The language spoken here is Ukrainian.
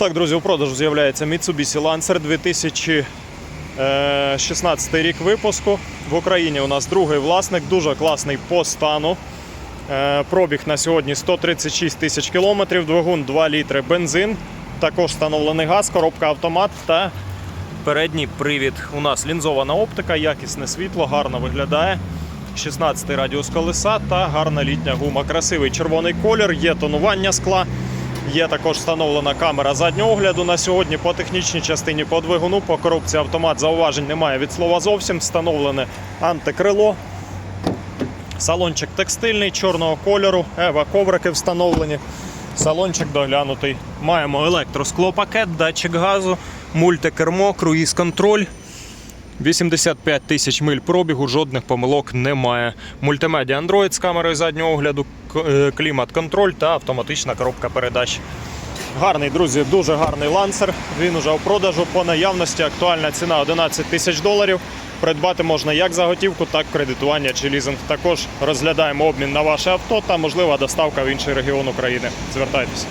Так, друзі, у продажу з'являється Mitsubishi Lancer 2016 рік випуску. В Україні у нас другий власник, дуже класний по стану. Е, Пробіг на сьогодні 136 тисяч кілометрів, двигун 2 літри бензин. Також встановлений газ, коробка автомат та передній привід. У нас лінзована оптика, якісне світло, гарно виглядає. 16 радіус колеса та гарна літня гума. Красивий червоний колір, є тонування скла. Є також встановлена камера заднього огляду на сьогодні по технічній частині по двигуну, по коробці автомат зауважень немає від слова зовсім. Встановлене антикрило. Салончик текстильний, чорного кольору, ева коврики встановлені. Салончик доглянутий. Маємо електросклопакет, датчик газу, мультикермо, круїз-контроль. 85 тисяч миль пробігу, жодних помилок немає. Мультимедіа Android з камерою заднього огляду, е, клімат-контроль та автоматична коробка передач. Гарний, друзі, дуже гарний лансер. Він уже у продажу по наявності. Актуальна ціна 11 тисяч доларів. Придбати можна як за готівку, так і кредитування чи лізинг. Також розглядаємо обмін на ваше авто та можлива доставка в інший регіон України. Звертайтеся.